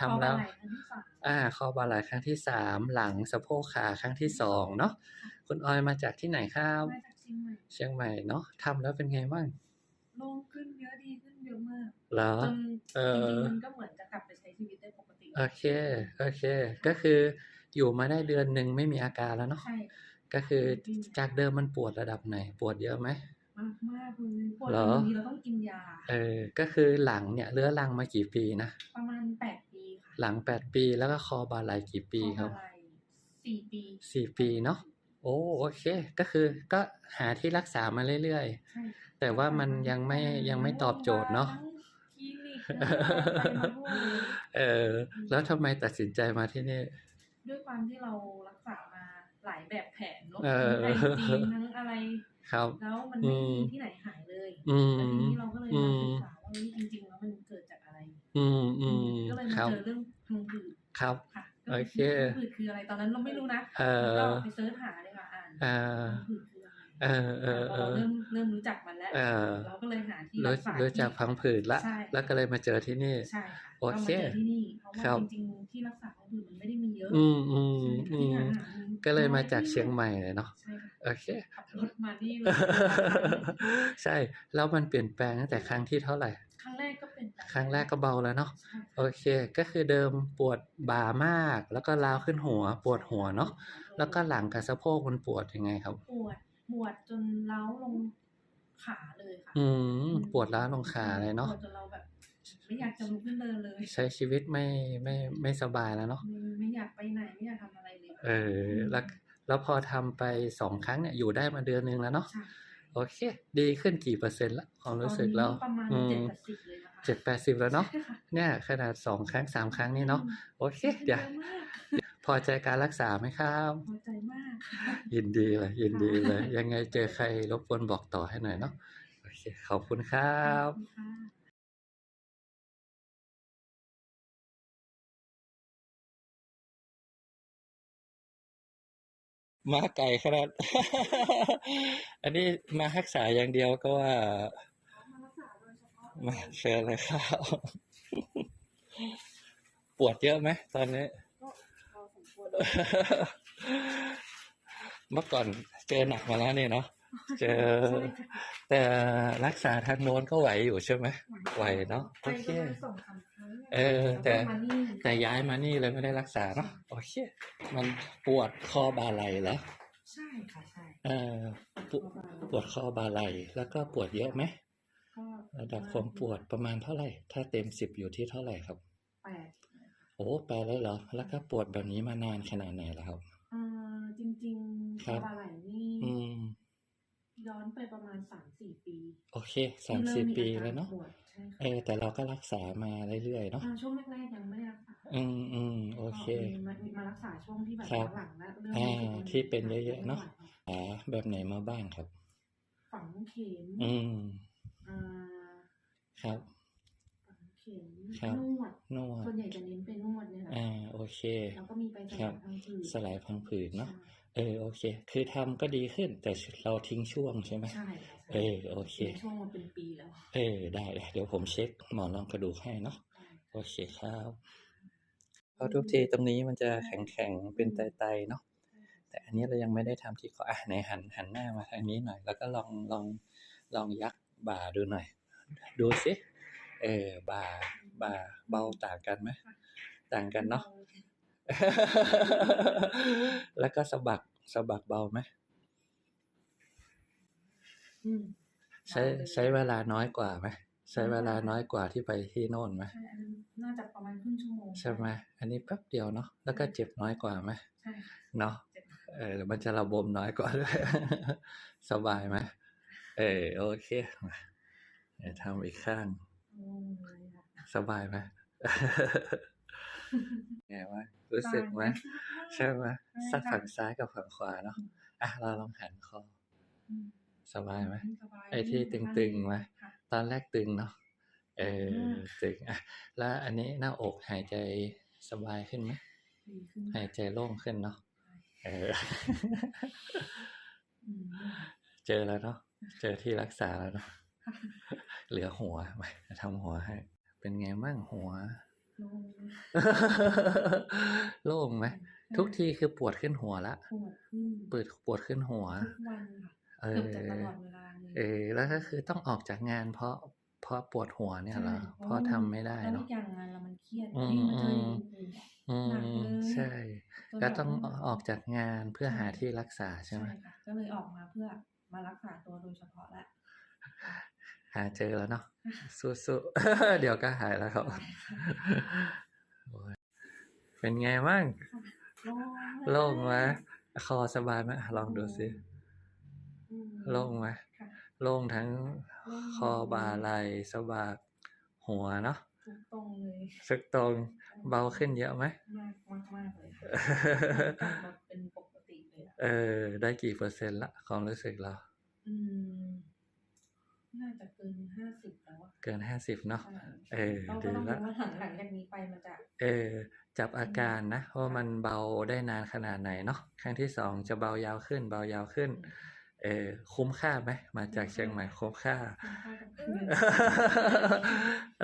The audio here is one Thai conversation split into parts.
ทำแล้วคอบ่าไหครั้งที่สามอ่าคอบ่าไหล่ครั้งที่สามหลังสะโพกขาครั้งที่สองเนาะคุณออยมาจากที่ไหนครับมาจากเชียงใหม่เชียงใหม่เนาะทำแล้วเป็นไงบ้างโล่งขึ้นเยอะดีขึ้นเยอะมากเหรอจนเอจอริงๆมันก็เหมือนจะกลับไปใช้ชีวิตได้ปกติโอเคโอเค ก็คืออยู่มาได้เดือนหนึ่งไม่มีอาการแล้วเนาะใช่ก็คือจากเดิมมันปวดระดับไหน ปวดเยอะไหมมากมากเลยปวดเหรอบางทีเราต้องกินยาเออก็คือหลังเนี่ยเรื้อรังมากี่ปีนะประมาณแปดปีค่ะ หลังแปดปีแล้วก็คอบ่าไหล่กี่ปีครับคอบ่าไหล่สี่ปีสี่ปีเนาะโอ้โอเค ก็คือก็หาที่รักษามาเรื่อยใช่ๆแต่ว่ามันยังไม่ยังไม่ตอบโจทย์เนาะทั้งคลินิกทั้งอะไรมาทั่วเลยเออแล้วทำไมตัดสินใจมาที่นี่ ด้วยความที่เรารักษามาหลายแบบแผนลดเออทั้งไอจีนทั้งอะไรครับแล้วมันอืไม่มมีที่ไหนหายเลยอืแล้วมทีนี้เราก็เลยอืมามศึกษาว่าเฮ้ยจริงๆแล้วมันเกิดจาก อะไรอืมอืมก็เลยคมารับเจอเรื่องพังผืดครับ ค่ะโอเคพังผืดคืออะไรตอนนั้นเราไม่รู้นะเออก็ไปเสิร์ชหาเลยค่ะอ่านอ่าพังผืดคืออะไรเออเออพเออเราอเริ่มเริ่มรู้จักมันแล้วเออเราก็เลยหาที่รู้รักษารู้จักที่พังผืดละใช่แล้วก็เลยมาเจอที่นี่ใช่ค่ะโอเคก็มาเจอที่นี่เพราะครัว่าบจริงๆที่รักษาพังผืดมันไม่ได้มีเยอะอืมอืมใช่อืที่มหาหามันก็เลยมาจากเชียงใหม่เลยเนาะใช่ค่ะโอเคขับรถมานี่เลยใช่แล้วมันเปลี่ยนแปลงตั้งแต่ครั้งที่เท่าไหร่ค รั้งแรกก็เป็นแบบครั้งแรกก็เบาแล้วเนาะใช่โอเค ก็คือเดิมปวดบ่ามาก แล้วก็ลาวขึ้นหัว ปวดหัวเนาะแล้วก็หลังกับสะโพกมันปวดยังไงครับ ปวดปวดจนเล้าลงขาเลยค่ะ อืมปวดร้าวลงขาเลยเนาะปวดจนเราแบบไม่อยากจะลุกขึ้นเดินเลย ใช้ชีวิตไม่ไม่ไม่สบายแล้วเนาะไม่ไม่อยากไปไหนไม่อยากทำอะไรเลย เออ แล้วแล้วพอทำไปสองครั้งเนี่ยอยู่ได้มาเดือนนึงแล้วเนาะใช่ โอเค ดีขึ้นกี่เปอร์เซ็นต์ละความรู้สึกแล้วตอนนี้ประมาณอืเจ็ดมแปดสิบเลยนะคะเจ็ดแปดสิบแล้วเนาะใช่ค่ะเนี่ยขนาดสองครั้งสามครั้งนี่เนาะโอเคเดี๋ยวเยอะมากพอใจการรักษาไหมครับพอใจมากค่ะยินดีเลยยินดีเลย ยังไงเจอใครรบกวนบอกต่อให้หน่อยเนาะโอเคขอบคุณครับ มาไก่ขนาด อันนี้มารักษาอย่างเดียวก็ว่ามารักษาโดยเฉพาะมาเชิญเลยครับ ปวดเยอะไหมตอนนี้ก็พอสมควรเมื่อก่อนเจอหนักมาแล้วเนี่ยเนาะ เจอใช่ค่ะแต่รักษาทางโน้นก็ไหวอยู่ใช่ไหม ไหวเนอะไปโอเค ประมาณสองสามครั้งนี่ยเออ แต่ล้วก็มานี่แต่ย้ายมานี่เลยไม่ได้รักษาเนาะโอเค มันปวดคอบ่าไหล่เหรอใช่ค่ะใช่เออปวดปวดคอบ่าไหล่แล้วก็ปวดเยอะไหมก็ระดับความปวดประมาณเท่าไหร่ ถ้าเต็มสิบอยู่ที่เท่าไหร่ครับแปดโอ้ไปแล้วเหรอ แล้วก็ปวดแบบนี้มานานขนาดไหนแล้วครับอ่าจริงๆครับปลาไหลนี่อืม ย้อนไปประมาณสามสี่ปี โอเคสามสี่ปีแล้วเนาะที่ริ่มมีอการปวดใช่ค่ะเออแต่เราก็รักษามาเรื่อยๆเนาะอ่าช่วงแรกๆยังไม่ได้รักษาอืมอืมโอเคก็มามารักษาช่วงที่แบบครับหลังๆแล้วเริ่มอ่ารู้สึกว่าที่เป็นเยอะๆเนอะหาแบบไหนมาบ้างครับ ฝังเข็มอืมอ่าครับฝังเข็มครับนวดนวดส่วนใหญ่จะเน้นเป็นนวดเนี่ยแหละอ่าโอเคแล้วก็มีไปสครัลาบยทางผืดสลายพังผืดเนาะใช่ เออโอเค คือทำก็ดีขึ้น แต่เราทิ้งช่วงใช่ไหมใช่ค่ะเออโอเคเป็นช่วงมาเป็นปีแล้ว เออได้ได้เดี๋ยวผมเช็คหมอนรองกระดูกให้เนาะโอเคครับเพราะทุกทีตรงนี้มันจะแข็งๆเป็นไตๆเนาะแต่อันนี้เรายังไม่ได้ทำที่คออะไหนหันหันหน้ามาทางนี้หน่อย แล้วก็ลองลองลองยักบ่าดูหน่อย ดูสิเออบ่าบ่าเบาต่างกันไหมต่างกันเนาะ แล้วก็สะบักสะบักเบาไหมอืมใช้ใช้เวลาน้อยกว่าไหมใช้เวลาน้อยกว่าที่ไปที่โน่นไหมใช่อันนั้นน่าจะประมาณครึ่งชั่วโมงใช่ไหมอันนี้แป๊บเดียวเนาะแล้วก็เจ็บน้อยกว่าไหมใช่ค่ะเนาะเจ็บเออมันจะระบมน้อยกว่าด้วยสบายไหมเออโอเคมาเดี๋ยวทำอีกข้างโอ้ยค่ะสบายไหมไงวะ รู้สึกไหมใช่ไหมสักฝั่งซ้ายกับฝั่งขวาเนาะอะเราลองหันคออืมสบายไหมสบายไอ้ที่ตึงๆไหมค่ะตอนแรกตึงเนาะเอออืมตึงอะแล้วอันนี้หน้าอกหายใจสบายขึ้นไหมดีขึ้นหายใจโล่งขึ้นเนาะเอออืมเจอแล้วเนาะเจอที่รักษาแล้วเนาะเหลือหัวมาทำหัวให้ เป็นไงบ้างหัว โล่งโล่งไหมทุกทีคือปวดขึ้นหัวละปวดขึ้นเปิดปวดขึ้นหัวทุกวันค่ะเอเกือบจะตอลอดเวลาเลยเออ แล้วก็คือต้องออกจากงานเพราะเพราะปวดหัวเนี่ยเหรอใช่เพราะทำไม่ได้แล้วเนาะอีกอย่างงานเรามันเครียดอืมยิ่งมาเจออืมอย่างอื่นอะอืหนักมเลยใช่จนก็แบบต้องว่าออกจากงานเพื่อหาที่รักษาใช่ไหมค่ะก็เลยออกมาเพื่อมารักษาตัวโดยเฉพาะแหละ หาเจอแล้วเนาะสู้ๆเดี๋ยวก็หายแล้วครับโอ้ยเป็นไงบ้างโล่งโล่งไหมคอสบายไหมลองดูสิอืมโล่งไหมค่ะโล่งทั้งโล่งคอบ่าไหล่สะบักหัวเนาะทุกตรงเลยสึกตรงเบาขึ้นเยอะไหมมากมากมากเลยค่ะกลับมาเป็นปกติเลยอะเออ ได้กี่เปอร์เซ็นต์ละความรู้สึกเรา อืม น่าจะเกินห้าสิบแล้วอะเกินห้าสิบเนาะใช่เออต้องดีก็ต้องละดูว่าหลังหลังจากนี้ไปมันจะเออ จับอาการนะว่ามันเบาได้นานขนาดไหนเนาะครั้งที่สองจะเบายาวขึ้น เบายาวขึ้น เออคุ้มค่าไหมมาจากเชียงใหม่คุ้มค่าคุณค่ากับเพื่อน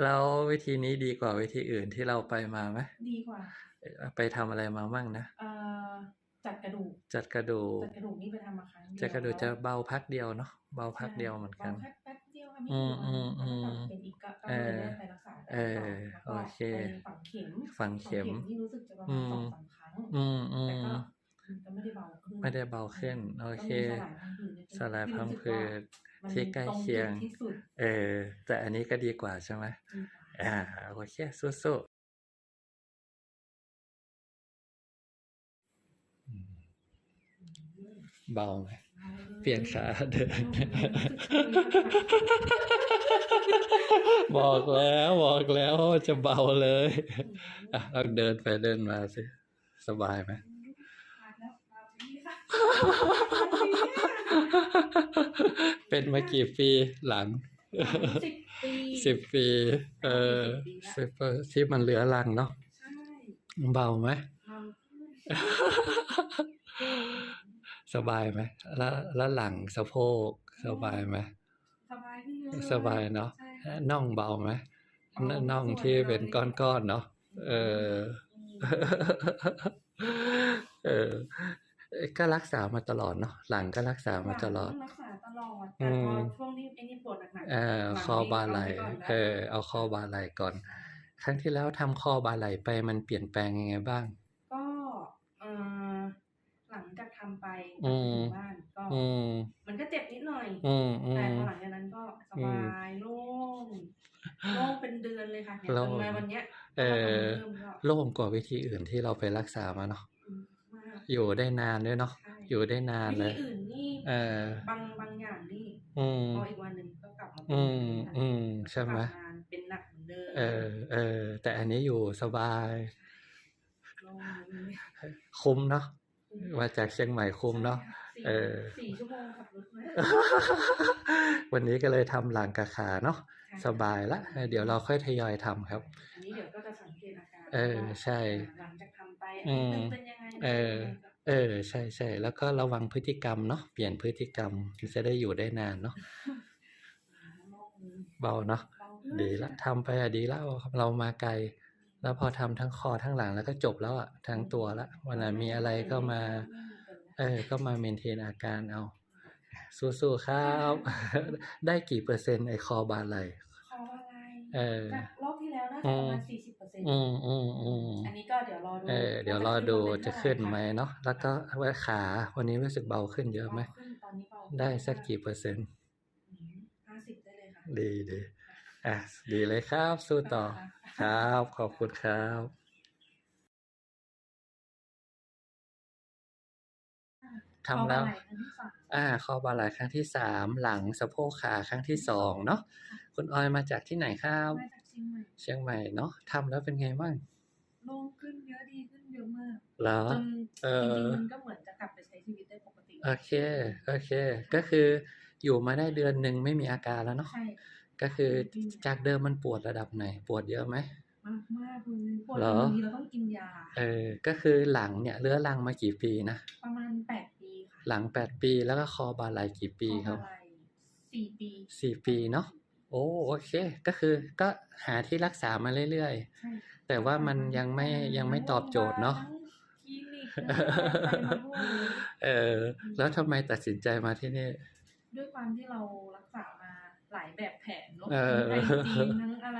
แล้ววิธีนี้ดีกว่าวิธีอื่นที่เราไปมาไหมดีกว่าเอ่อไปทำอะไรมามั่งนะเอ่อจัดกระดูกจัดกระดูกจัดกระดูกนี่ไปทำมาครั้งเดียวจัดกระดูกจะแล้วเบาพักเดียวเนาะเบาพักเดียวเหมือนกันบาแค่ ไม่อืกี่มวันอืมแล้วก็กลับอืมเป็นอีกก็ก็เอเลยอได้ไปรักษาเออต่แล้วก็โอเคไปฝังเข็มฝังเข็มนี่รู้สึกจะประอืมาณมสองสามครั้งอืมอืแต่มก็มันก็ไม่ได้เบาขึ้นไม่ได้เบาขึ้น โอเคก็มีสลายพังผืดเนี่ยเป็นสลายพังผืดมันที่ใกล้เคียงตรงจุดที่สุดเออ แต่อันนี้ก็ดีกว่าใช่ไหมดีกว่าอ่าโอเคสู้ๆอืมเบาไหม เปลี่ยนขาเดิน บอกแล้วบอกแล้วว่าจะเบาเลยอะลองเดินไปเดินมาสิ สบายไหมเป็นมากี่ปีหลังสิบปีสิบปีเออสิสิบบปีที่มันเหลือรังเนาะใช่เบาไหมเราขึ้น สบายไหมแล้วแล้วหลังสะโพกสบายไหมสบายขึ้นเยอะเลยสบายเนาะใช่ค่ะน่องเบาไหมเบาน่องส่วนที่เราเป็นเลยก้อนๆเนาะเออเออก็รักษามาตลอดเนาะหลังก็รักษามาตลอดรักษาตลอดอืแต่พอมช่วงที่ไอ้นี่ปวดหนักๆเออหลังคอบาไหลนี่เอาไว้ก่อนนะเออเอาคอบาไหลก่อน ครั้งที่แล้วทำคอบาไหลไปมันเปลี่ยนแปลงยังไงบ้างก็เออหลัง จากทำไปอืมถึงบ้านก็อืมมันก็เจ็บนิดหน่อยอืมอืแต่มพอหลังจากนั้นก็สบายโล่งโล่งเป็นเดือนเลยค่ะเนี่ยโล่จงนมาวันเนี้ยเออเริ่มก็โล่งกว่าวิธีอื่นที่เราไปรักษามาเนาะอืมมากอยู่ได้นานด้วยเนาะใช่อยู่ได้นานวิเลธียอื่นนี่เออบางบางอย่างนี่อืมพออีกวันหนึ่งก็กลับมาเป็นอืมเหมือนกันอืมใช่ไหมกลับาเป็นหนักเหมือนเดิมเออเออแต่อันนี้อยู่สบายโล่งเลยคุ้มเนาะ มาจากเชียงใหม่คุ้มเนาะสี่เออสี่ชั่วโมงขับรถมาวันนี้ก็เลยทำหลังกับขาเนาะค่ะสบายละเออเดี๋ยวเราค่อยทยอยทำครับ อันนี้เดี๋ยวก็จะสังเกตอาการเออว่าใช่หลังจากทำไปอืมนิดนึงเป็นยังไงเออเป็นยังไงเออใช่ใช่แล้วก็ระวังพฤติกรรมเนาะเปลี่ยนพฤติกรรมจะได้อยู่ได้นานเนาะโล่งเลยเบาเนาะเบาขึ้นดีละทำไปอะดีแล้วเรามาไกล แล้วพอทำทั้งคอทั้งหลังแล้วก็จบแล้วอะทั้งตัวละวันไหนมีอะไรก็มา เออ ก็มาเมนเทนอาการเอา สู้ๆครับ ได้กี่เปอร์เซ็นต์ไอคอบาไหลคออะไรเออจากรอบที่แล้วน่าจะประมาณสี่สิบเปอร์เซ็นต์อืมอืมอืมอันนี้ก็เดี๋ยวรอดูเออเดี๋ยวรอดูจะขึ้นไหมเนาะแล้วก็ว่าขาวันนี้รู้สึกเบาขึ้นเยอะไหมเบาขึ้นตอนนี้เบาขึ้นได้สักกี่เปอร์เซ็นต์ห้าสิบได้เลยค่ะดีดี อะดีเลยครับ สู้ต่อครับ ขอบคุณครับทำแล้วคอบ่ายครั้งที่สามอ่าคอบาไหลครั้งที่สามหลังสะโพกขาครั้งที่สองเนาะคุณออยมาจากที่ไหนครับมาจากเชียงใหม่เชียงใหม่เนาะทำแล้วเป็นไงบ้างโล่งขึ้นเยอะดีขึ้นเยอะมากเหรอจนเอจอริงๆมันก็เหมือนจะกลับไปใช้ชีวิตได้ปกติ โอเค โอเค ก็คืออยู่มาได้เดือนหนึ่งไม่มีอาการแล้วเนาะใช่ ก็คือจากเดิมมันปวดระดับไหน ปวดเยอะไหมมากมากเลยปวดเหรอบางทีเราต้องกินยา เออ ก็คือหลังเนี่ยเรื้อรังมากี่ปีนะ ประมาณแปดปีค่ะ หลังแปดปีแล้วก็คอบาไหลกี่ปีครับเข้ามาลัยสี่ปีสี่ปีเนาะ โอ้โอเค ก็คือก็หาที่รักษามาเรื่อยใช่ๆแต่ว่ามันยังไม่ยังไม่ตอบโจทย์เนาะทั้งคลินิกทั้งอะไรมาร่วมเลยเออ แล้วทำไมตัดสินใจมาที่นี่ ด้วยความที่เรารักษามา หลายแบบแผนเนอะเออทั้งไอจีนทั้งอะไร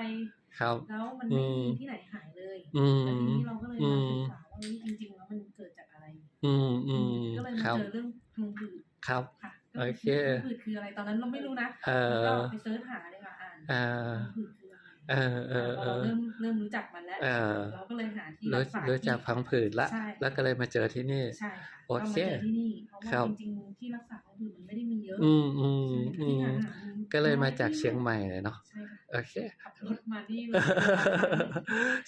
ครับแล้วมันไม่มีที่ไหนหายเลยอืแล้วทีมนี้เราก็เลยอืมามศึกษาว่าเฮ้ยจริงๆแล้วมันเกิดจากอะไร อืมอืมก็เลยคมารับเจอเรื่องพังผืดครับค่ะโอเคพังผืดคืออะไรตอนนั้นเราไม่รู้นะเออก็ไปเสิร์ชหาเลยค่ะอ่านอ่าพังผืดคืออะไร เออเออพเออเราอเริ่มเริ่มรู้จักมันแล้วเออเราก็เลยหาที่รู้รักษารู้จักที่พังผืดละใช่แล้วก็เลยมาเจอที่นี่ใช่ค่ะโอก็เคมาเจอที่นี่เพราะครัว่าบจริงๆที่รักษาพังผืดมันไม่ได้มีเยอะ อืมอืมใช่อืที่มหาหามันก็เลยมาจากเชียงใหม่เลยเนาะใช่ค่ะโอเคขับรถมานี่เลย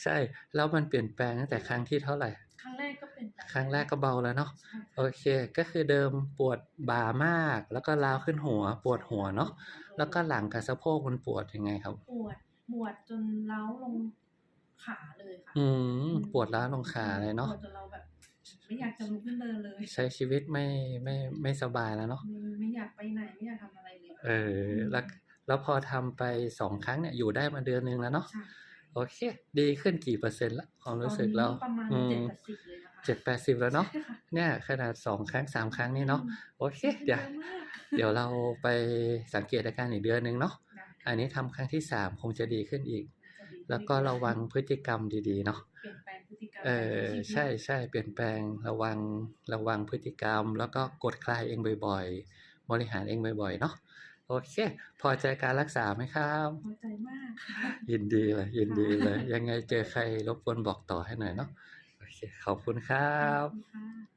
ใช่แล้วมันเปลี่ยนแปลงตั้งแต่ครั้งที่เท่าไหร่ครั้งแรกก็เป็นแบบครั้งแรกก็เบาแล้วเนาะใช่โอเค ก็คือเดิมปวดบ่ามาก แล้วก็ลาวขึ้นหัว ปวดหัวเนาะแล้วก็หลังกับสะโพกมันปวดยังไงครับปวด ปวดจนเล้าลงขาเลยค่ะ อืมปวดร้าวลงขาเลยเนาะปวดจนเราแบบไม่อยากจะลุกขึ้นเดินเลย ใช้ชีวิตไม่ไม่ไม่สบายแล้วเนาะไม่ไม่อยากไปไหนไม่อยากทำอะไรเลย เออ แล้วแล้วพอทำไปสองครั้งเนี่ยอยู่ได้มาเดือนหนึ่งแล้วเนาะใช่โอเค ดีขึ้นกี่เปอร์เซ็นต์ละความรู้สึกเราตอนนี้ประมาณอืเจ็ดมแปดสิบเลยนะคะเจ็ดแปดสิบแล้วเนาะใช่ค่เนี่ยขนาดสองครั้งสามครั้งนี่เนาะโอเค เดี๋ยวอะมากเดี๋ยวเราไปสังเกตอาการอีกเดือนหนึ่งเนาะได้ อันนี้ทำครั้งที่สามคงจะดีขึ้นอีกจะดีแล้วก็ระวังพฤติกรรมดีๆเนาะเปลี่ยนแปลงพฤติกรรมเออการใช่ใช่เปลี่ยนแปลงระวังระวังพฤติกรรม แล้วก็กดคลายเองบ่อยๆ บริหารเองบ่อยๆเนาะโอเค พอใจการรักษาไหมครับพอใจมากค่ะยินดีเลยยินดีเลย ยังไงเจอใครรบกวนบอกต่อให้หน่อยเนาะโอเคขอบคุณครับขอบคุณค่ะ